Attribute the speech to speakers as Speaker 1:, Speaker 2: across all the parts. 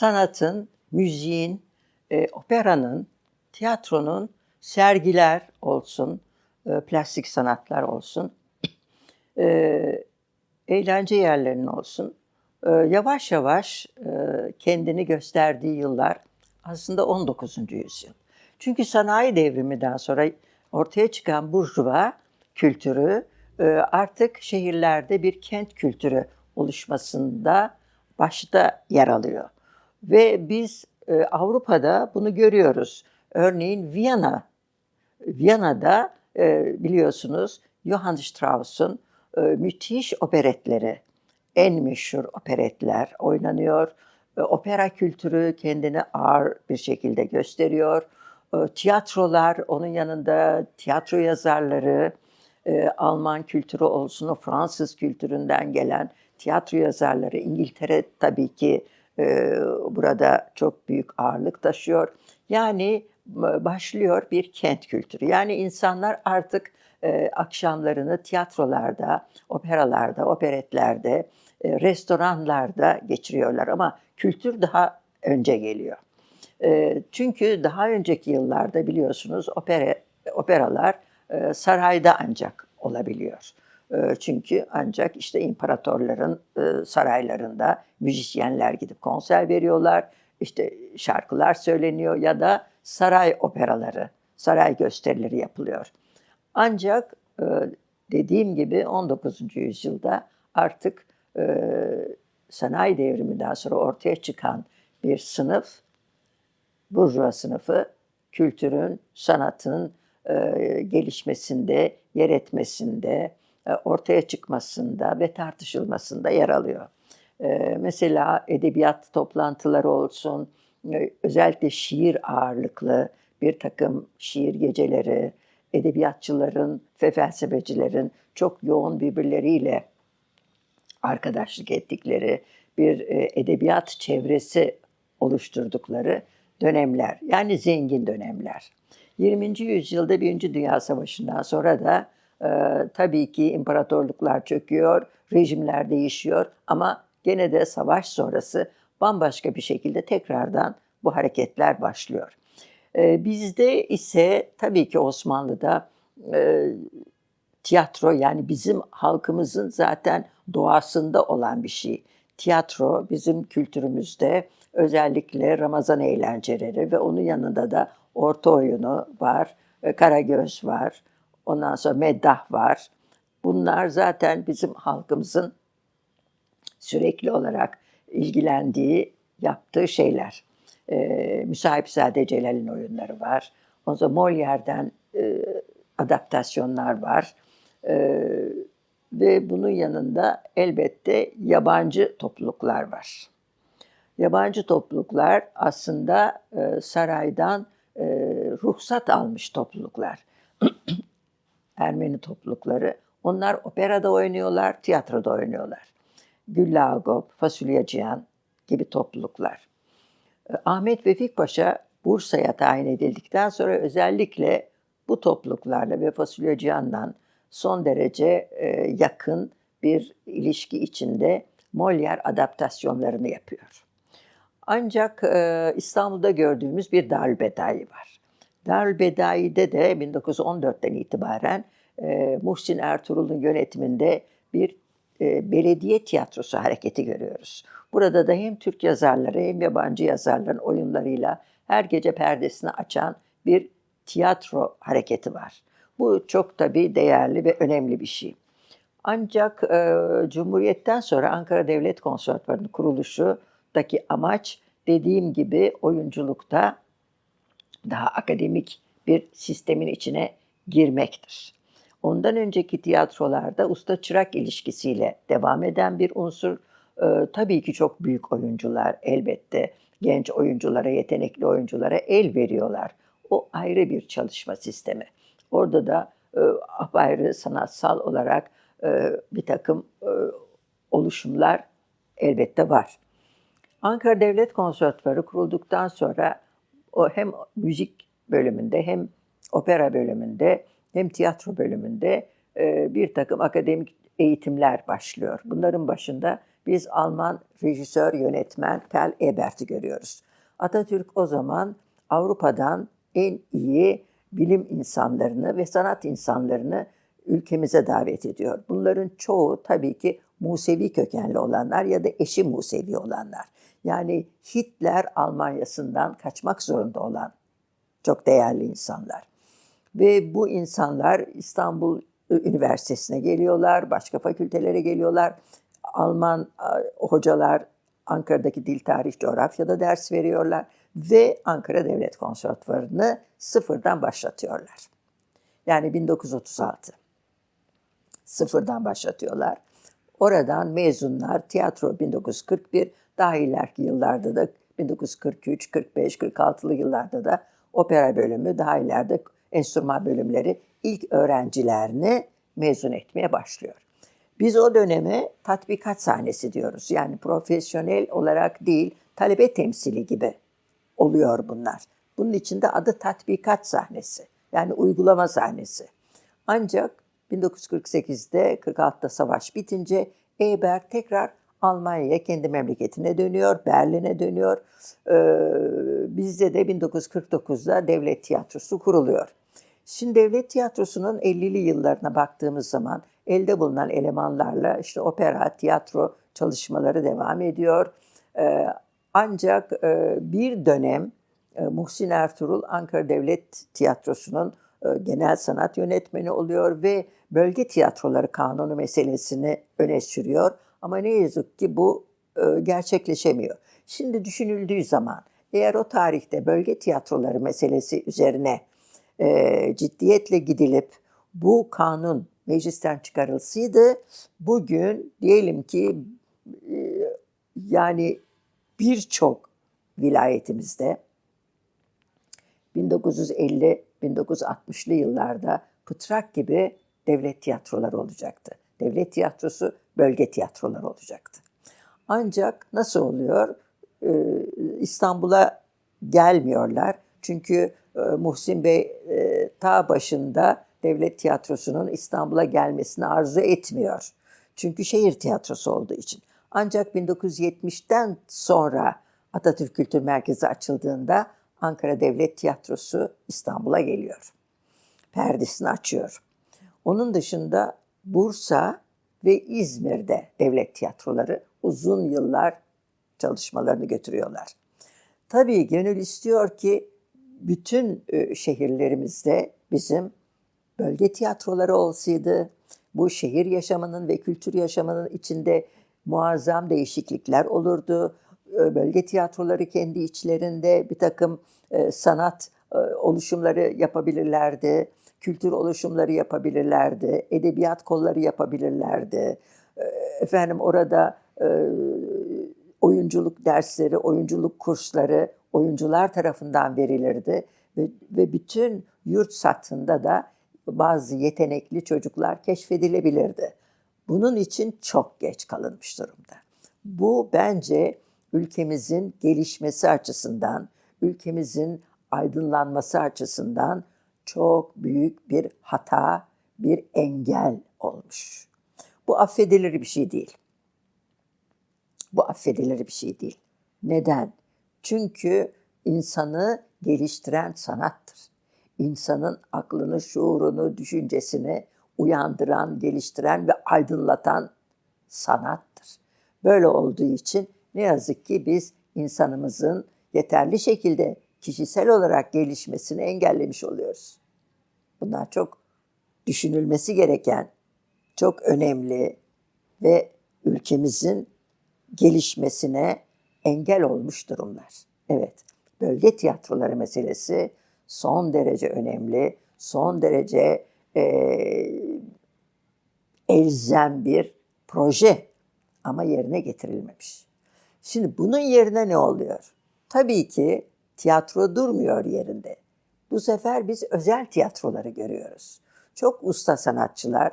Speaker 1: sanatın, müziğin, e, operanın, tiyatronun sergiler olsun, e, plastik sanatlar olsun, e, eğlence yerlerinin olsun, e, yavaş yavaş e, kendini gösterdiği yıllar aslında 19. yüzyıl. Çünkü sanayi devriminden sonra ortaya çıkan burjuva kültürü e, artık şehirlerde bir kent kültürü oluşmasında başta yer alıyor. Ve biz e, Avrupa'da bunu görüyoruz. Örneğin Viyana, Viyana'da e, biliyorsunuz Johann Strauss'un e, müthiş operetleri, en meşhur operetler oynanıyor. E, opera kültürü kendini ağır bir şekilde gösteriyor. E, tiyatrolar, onun yanında tiyatro yazarları, e, Alman kültürü olsun, o Fransız kültüründen gelen tiyatro yazarları, İngiltere tabii ki e, burada çok büyük ağırlık taşıyor. Yani başlıyor bir kent kültürü. Yani insanlar artık e, akşamlarını tiyatrolarda, operalarda, operetlerde, e, restoranlarda geçiriyorlar ama kültür daha önce geliyor. E, çünkü daha önceki yıllarda biliyorsunuz opera, operalar e, sarayda ancak olabiliyor. E, çünkü ancak işte imparatorların e, saraylarında müzisyenler gidip konser veriyorlar, işte şarkılar söyleniyor ya da saray operaları, saray gösterileri yapılıyor. Ancak e, dediğim gibi 19. yüzyılda artık e, sanayi devriminden sonra ortaya çıkan bir sınıf, burjuva sınıfı, kültürün, sanatın gelişmesinde, yer etmesinde, ortaya çıkmasında ve tartışılmasında yer alıyor. Mesela edebiyat toplantıları olsun, özellikle şiir ağırlıklı bir takım şiir geceleri, edebiyatçıların ve felsefecilerin çok yoğun birbirleriyle arkadaşlık ettikleri bir e, edebiyat çevresi oluşturdukları dönemler. Yani zengin dönemler. 20. yüzyılda Birinci Dünya Savaşı'ndan sonra da e, tabii ki imparatorluklar çöküyor, rejimler değişiyor ama gene de savaş sonrası bambaşka bir şekilde tekrardan bu hareketler başlıyor. E, bizde ise tabii ki Osmanlı'da e, tiyatro yani bizim halkımızın zaten doğasında olan bir şey. Tiyatro bizim kültürümüzde özellikle Ramazan eğlenceleri ve onun yanında da orta oyunu var, e, Karagöz var, ondan sonra Meddah var. Bunlar zaten bizim halkımızın sürekli olarak ilgilendiği, yaptığı şeyler. E, Müsahipzade Celal'in oyunları var. O zaman Molière'den e, adaptasyonlar var. E, ve bunun yanında elbette yabancı topluluklar var. Yabancı topluluklar aslında e, saraydan e, ruhsat almış topluluklar. Ermeni toplulukları. Onlar operada oynuyorlar, tiyatroda oynuyorlar. Güllagop, Fasulye Cihan gibi topluluklar. E, Ahmet Vefik Paşa Bursa'ya tayin edildikten sonra özellikle bu topluluklarla ve Fasulye Cihan'dan son derece e, yakın bir ilişki içinde Molière adaptasyonlarını yapıyor. Ancak e, İstanbul'da gördüğümüz bir Darülbedai var. Darülbedai'de de 1914'ten itibaren e, Muhsin Ertuğrul'un yönetiminde bir e, belediye tiyatrosu hareketi görüyoruz. Burada da hem Türk yazarları hem yabancı yazarların oyunlarıyla her gece perdesini açan bir tiyatro hareketi var. Bu çok tabii değerli ve önemli bir şey. Ancak e, Cumhuriyet'ten sonra Ankara Devlet Konservatuvarı'nın kuruluşundaki amaç dediğim gibi oyunculukta daha akademik bir sistemin içine girmektir. Ondan önceki tiyatrolarda usta çırak ilişkisiyle devam eden bir unsur. Ee, tabii ki çok büyük oyuncular elbette genç oyunculara, yetenekli oyunculara el veriyorlar. O ayrı bir çalışma sistemi. Orada da e, apayrı sanatsal olarak e, bir takım e, oluşumlar elbette var. Ankara Devlet Konservatuvarı kurulduktan sonra o hem müzik bölümünde hem opera bölümünde hem tiyatro bölümünde e, bir takım akademik eğitimler başlıyor. Bunların başında biz Alman rejisör, yönetmen Karl Ebert'i görüyoruz. Atatürk o zaman Avrupa'dan en iyi bilim insanlarını ve sanat insanlarını ülkemize davet ediyor. Bunların çoğu tabii ki Musevi kökenli olanlar ya da eşi Musevi olanlar. Yani Hitler Almanyası'ndan kaçmak zorunda olan çok değerli insanlar. Ve bu insanlar İstanbul Üniversitesi'ne geliyorlar, başka fakültelere geliyorlar. Alman hocalar Ankara'daki dil, tarih, coğrafyada ders veriyorlar ve Ankara Devlet Konservatuvarı'nı sıfırdan başlatıyorlar. Yani 1936. Sıfırdan başlatıyorlar. Oradan mezunlar tiyatro 1941, daha ileriki yıllarda da 1943, 45, 46'lı yıllarda da opera bölümü, daha ileride enstrüman bölümleri ilk öğrencilerini mezun etmeye başlıyor. Biz o döneme tatbikat sahnesi diyoruz. Yani profesyonel olarak değil, talebe temsili gibi oluyor bunlar. Bunun içinde adı tatbikat sahnesi. Yani uygulama sahnesi. Ancak 1948'de 46'da savaş bitince Ebert tekrar Almanya'ya kendi memleketine dönüyor, Berlin'e dönüyor. Ee, bizde de 1949'da devlet tiyatrosu kuruluyor. Şimdi devlet tiyatrosunun 50'li yıllarına baktığımız zaman elde bulunan elemanlarla işte opera, tiyatro çalışmaları devam ediyor. Ee, ancak e, bir dönem e, Muhsin Ertuğrul Ankara Devlet Tiyatrosu'nun e, genel sanat yönetmeni oluyor ve bölge tiyatroları kanunu meselesini öne sürüyor. Ama ne yazık ki bu gerçekleşemiyor. Şimdi düşünüldüğü zaman eğer o tarihte bölge tiyatroları meselesi üzerine ciddiyetle gidilip bu kanun meclisten çıkarılsaydı bugün diyelim ki yani birçok vilayetimizde 1950-1960'lı yıllarda Pıtrak gibi devlet tiyatroları olacaktı. Devlet tiyatrosu bölge tiyatroları olacaktı. Ancak nasıl oluyor? Ee, İstanbul'a gelmiyorlar. Çünkü e, Muhsin Bey e, ta başında devlet tiyatrosunun İstanbul'a gelmesini arzu etmiyor. Çünkü şehir tiyatrosu olduğu için. Ancak 1970'ten sonra Atatürk Kültür Merkezi açıldığında Ankara Devlet Tiyatrosu İstanbul'a geliyor. Perdesini açıyor. Onun dışında Bursa ve İzmir'de devlet tiyatroları uzun yıllar çalışmalarını götürüyorlar. Tabii gönül istiyor ki bütün e, şehirlerimizde bizim bölge tiyatroları olsaydı, bu şehir yaşamının ve kültür yaşamının içinde muazzam değişiklikler olurdu. Ee, bölge tiyatroları kendi içlerinde bir takım e, sanat e, oluşumları yapabilirlerdi, kültür oluşumları yapabilirlerdi, edebiyat kolları yapabilirlerdi. Ee, efendim orada e, oyunculuk dersleri, oyunculuk kursları oyuncular tarafından verilirdi ve, ve bütün yurt satında da bazı yetenekli çocuklar keşfedilebilirdi. Bunun için çok geç kalınmış durumda. Bu bence ülkemizin gelişmesi açısından, ülkemizin aydınlanması açısından çok büyük bir hata, bir engel olmuş. Bu affedilir bir şey değil. Bu affedilir bir şey değil. Neden? Çünkü insanı geliştiren sanattır. İnsanın aklını, şuurunu, düşüncesini uyandıran, geliştiren ve aydınlatan sanattır. Böyle olduğu için ne yazık ki biz insanımızın yeterli şekilde kişisel olarak gelişmesini engellemiş oluyoruz. Bunlar çok düşünülmesi gereken, çok önemli ve ülkemizin gelişmesine engel olmuş durumlar. Evet, bölge tiyatroları meselesi son derece önemli, son derece e, elzem bir proje ama yerine getirilmemiş. Şimdi bunun yerine ne oluyor? Tabii ki tiyatro durmuyor yerinde. Bu sefer biz özel tiyatroları görüyoruz. Çok usta sanatçılar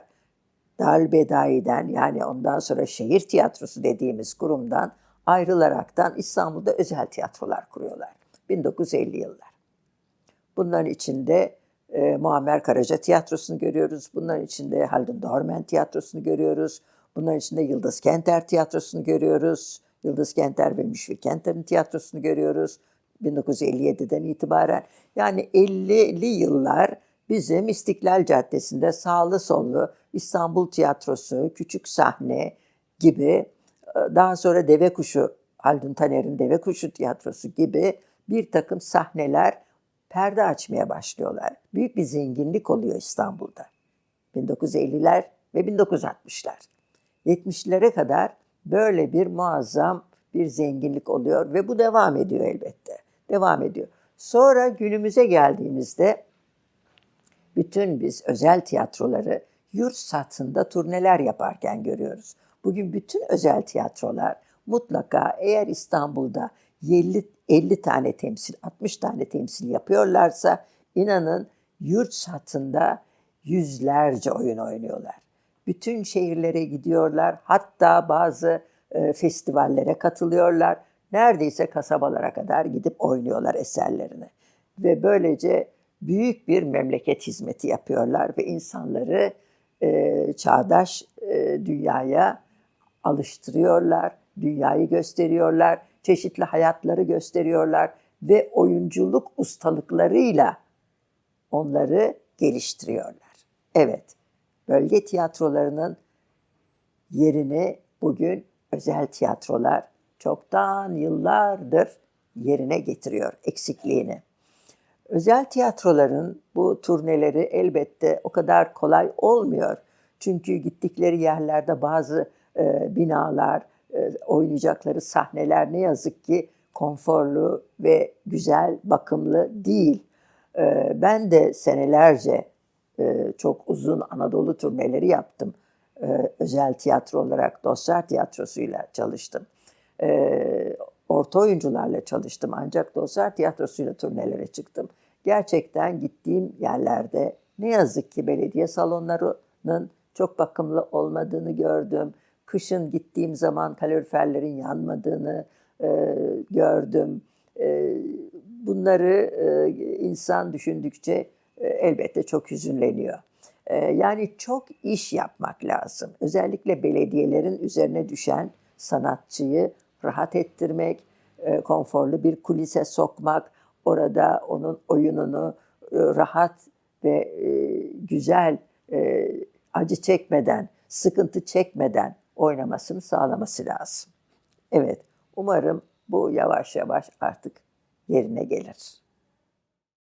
Speaker 1: Dalbedai'den yani ondan sonra şehir tiyatrosu dediğimiz kurumdan ayrılaraktan İstanbul'da özel tiyatrolar kuruyorlar. 1950 yıllar. Bunların içinde e, Muammer Karaca tiyatrosunu görüyoruz. Bunların içinde Haldun Dormen tiyatrosunu görüyoruz. Bunların içinde Yıldız Kenter tiyatrosunu görüyoruz. Yıldız Kenter ve Müşfik Kenter'in tiyatrosunu görüyoruz. 1957'den itibaren. Yani 50'li yıllar bizim İstiklal Caddesi'nde sağlı sollu İstanbul Tiyatrosu, Küçük Sahne gibi e, daha sonra Deve Kuşu, Haldun Taner'in Deve Kuşu Tiyatrosu gibi bir takım sahneler perde açmaya başlıyorlar. Büyük bir zenginlik oluyor İstanbul'da. 1950'ler ve 1960'lar. 70'lere kadar böyle bir muazzam bir zenginlik oluyor ve bu devam ediyor elbette. Devam ediyor. Sonra günümüze geldiğimizde bütün biz özel tiyatroları yurt satında turneler yaparken görüyoruz. Bugün bütün özel tiyatrolar mutlaka eğer İstanbul'da 50, 50 tane temsil, 60 tane temsil yapıyorlarsa inanın yurt satında yüzlerce oyun oynuyorlar. Bütün şehirlere gidiyorlar. Hatta bazı e, festivallere katılıyorlar. Neredeyse kasabalara kadar gidip oynuyorlar eserlerini. Ve böylece büyük bir memleket hizmeti yapıyorlar ve insanları e, çağdaş e, dünyaya alıştırıyorlar, dünyayı gösteriyorlar, çeşitli hayatları gösteriyorlar ve oyunculuk ustalıklarıyla onları geliştiriyorlar. Evet, bölge tiyatrolarının yerini bugün özel tiyatrolar çoktan yıllardır yerine getiriyor eksikliğini. Özel tiyatroların bu turneleri elbette o kadar kolay olmuyor. Çünkü gittikleri yerlerde bazı e, binalar, e, oynayacakları sahneler ne yazık ki konforlu ve güzel, bakımlı değil. E, ben de senelerce e, çok uzun Anadolu turneleri yaptım. E, özel tiyatro olarak Dostlar Tiyatrosu'yla çalıştım. E, orta oyuncularla çalıştım ancak Dostlar Tiyatrosu'yla turnelere çıktım. Gerçekten gittiğim yerlerde ne yazık ki belediye salonlarının çok bakımlı olmadığını gördüm. Kışın gittiğim zaman kaloriferlerin yanmadığını e, gördüm. E, bunları e, insan düşündükçe e, elbette çok hüzünleniyor. E, yani çok iş yapmak lazım. Özellikle belediyelerin üzerine düşen sanatçıyı rahat ettirmek, e, konforlu bir kulise sokmak, orada onun oyununu e, rahat ve e, güzel, acı çekmeden, sıkıntı çekmeden oynamasını sağlaması lazım. Evet, umarım bu yavaş yavaş artık yerine gelir.